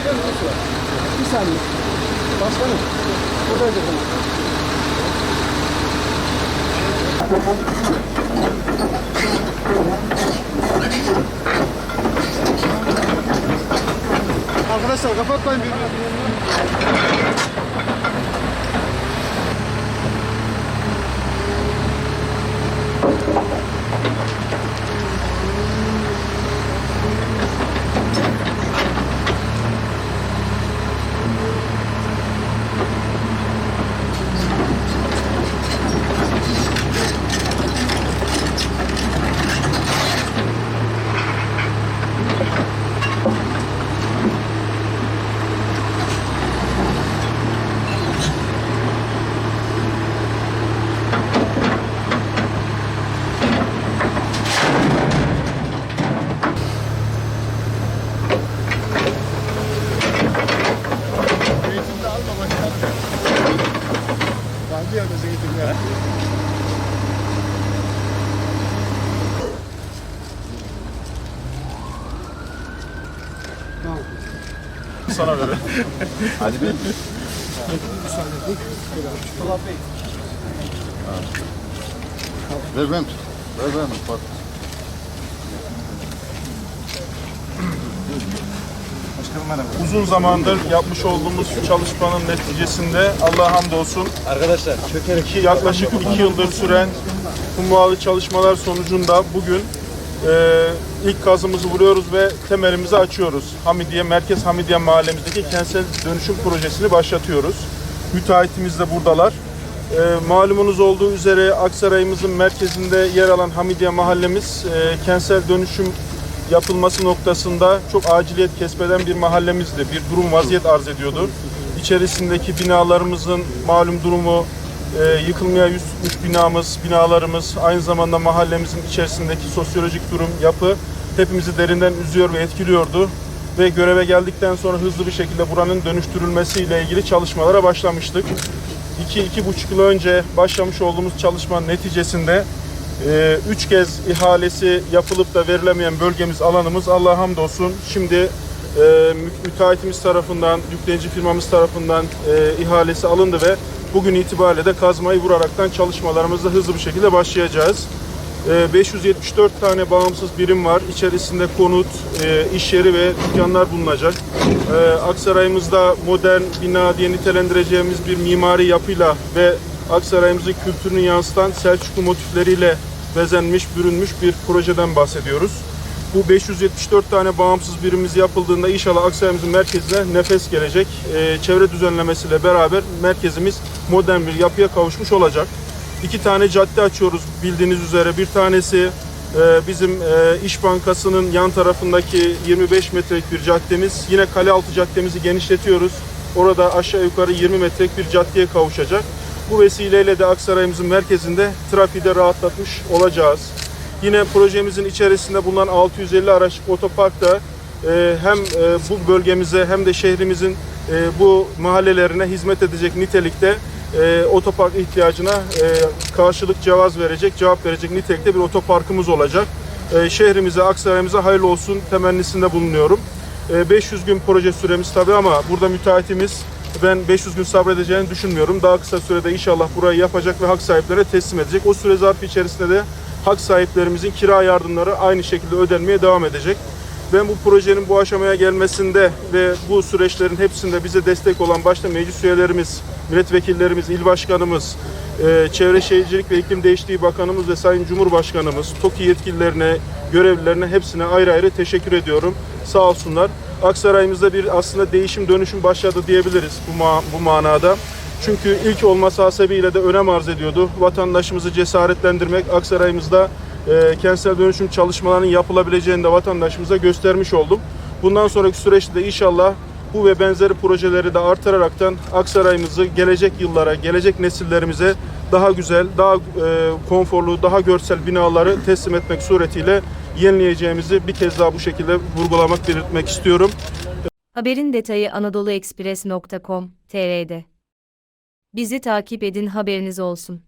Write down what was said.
misin şuraya? Bir saniye. Başkanım. Buradayız efendim. Arkadaşlar kapatmayın birbirini. Deus, gente. É? Sana göre. Hadi bir. Bir saniye dur. Ver ben tut. Uzun zamandır yapmış olduğumuz çalışmanın neticesinde Allah'a hamdolsun Arkadaşlar çökerek. iki, yaklaşık iki yıldır süren hummalı çalışmalar sonucunda bugün e, ilk kazımızı vuruyoruz ve temelimizi açıyoruz. Hamidiye, Merkez Hamidiye mahallemizdeki kentsel dönüşüm projesini başlatıyoruz. Müteahhitimiz de buradalar. E, malumunuz olduğu üzere Aksaray'ımızın merkezinde yer alan Hamidiye mahallemiz e, kentsel dönüşüm yapılması noktasında çok aciliyet kesbeden bir mahallemizdi. Bir durum vaziyet arz ediyordu. İçerisindeki binalarımızın malum durumu, e, yıkılmaya yüz tutmuş binamız, binalarımız, aynı zamanda mahallemizin içerisindeki sosyolojik durum, yapı hepimizi derinden üzüyor ve etkiliyordu. Ve göreve geldikten sonra hızlı bir şekilde buranın dönüştürülmesiyle ilgili çalışmalara başlamıştık. 2-2,5 yıl önce başlamış olduğumuz çalışmanın neticesinde ee, üç kez ihalesi yapılıp da verilemeyen bölgemiz, alanımız Allah'a hamdolsun. Şimdi e, mü- müteahhitimiz tarafından, yüklenici firmamız tarafından e, ihalesi alındı ve bugün itibariyle de kazmayı vuraraktan çalışmalarımızda hızlı bir şekilde başlayacağız. E, 574 tane bağımsız birim var. İçerisinde konut, e, iş yeri ve dükkanlar bulunacak. E, Aksaray'ımızda modern bina diye nitelendireceğimiz bir mimari yapıyla ve Aksaray'ımızın kültürünü yansıtan Selçuklu motifleriyle bezenmiş, bürünmüş bir projeden bahsediyoruz. Bu 574 tane bağımsız birimimiz yapıldığında inşallah Aksaray'ımızın merkezine nefes gelecek. Ee, çevre düzenlemesiyle beraber merkezimiz modern bir yapıya kavuşmuş olacak. İki tane cadde açıyoruz bildiğiniz üzere. Bir tanesi e, bizim e, İş Bankası'nın yan tarafındaki 25 metrelik bir caddemiz. Yine Kalealtı caddemizi genişletiyoruz. Orada aşağı yukarı 20 metrelik bir caddeye kavuşacak. Bu vesileyle de Aksaray'ımızın merkezinde trafiği de rahatlatmış olacağız. Yine projemizin içerisinde bulunan 650 araçlık otoparkta e, hem e, bu bölgemize hem de şehrimizin e, bu mahallelerine hizmet edecek nitelikte e, otopark ihtiyacına e, karşılık cevaz verecek, cevap verecek nitelikte bir otoparkımız olacak. E, şehrimize, Aksaray'ımıza hayırlı olsun temennisinde bulunuyorum. E, 500 gün proje süremiz tabii ama burada müteahhitimiz ben 500 gün sabredeceğini düşünmüyorum. Daha kısa sürede inşallah burayı yapacak ve hak sahiplerine teslim edecek. O süre zarfı içerisinde de hak sahiplerimizin kira yardımları aynı şekilde ödenmeye devam edecek. Ben bu projenin bu aşamaya gelmesinde ve bu süreçlerin hepsinde bize destek olan başta meclis üyelerimiz, milletvekillerimiz, il başkanımız, e, Çevre Şehircilik ve İklim Değişikliği Bakanımız ve Sayın Cumhurbaşkanımız, TOKİ yetkililerine, görevlilerine hepsine ayrı ayrı teşekkür ediyorum. Sağ olsunlar. Aksaray'ımızda bir aslında değişim dönüşüm başladı diyebiliriz bu, ma- bu manada. Çünkü ilk olması hasebiyle de önem arz ediyordu. Vatandaşımızı cesaretlendirmek, Aksaray'ımızda e, kentsel dönüşüm çalışmalarının yapılabileceğini de vatandaşımıza göstermiş oldum. Bundan sonraki süreçte de inşallah bu ve benzeri projeleri de artıraraktan Aksaray'ımızı gelecek yıllara, gelecek nesillerimize daha güzel, daha e, konforlu, daha görsel binaları teslim etmek suretiyle yenileyeceğimizi bir kez daha bu şekilde vurgulamak, belirtmek istiyorum. Haberin detayı anadoluekspres.com.tr'de. Bizi takip edin haberiniz olsun.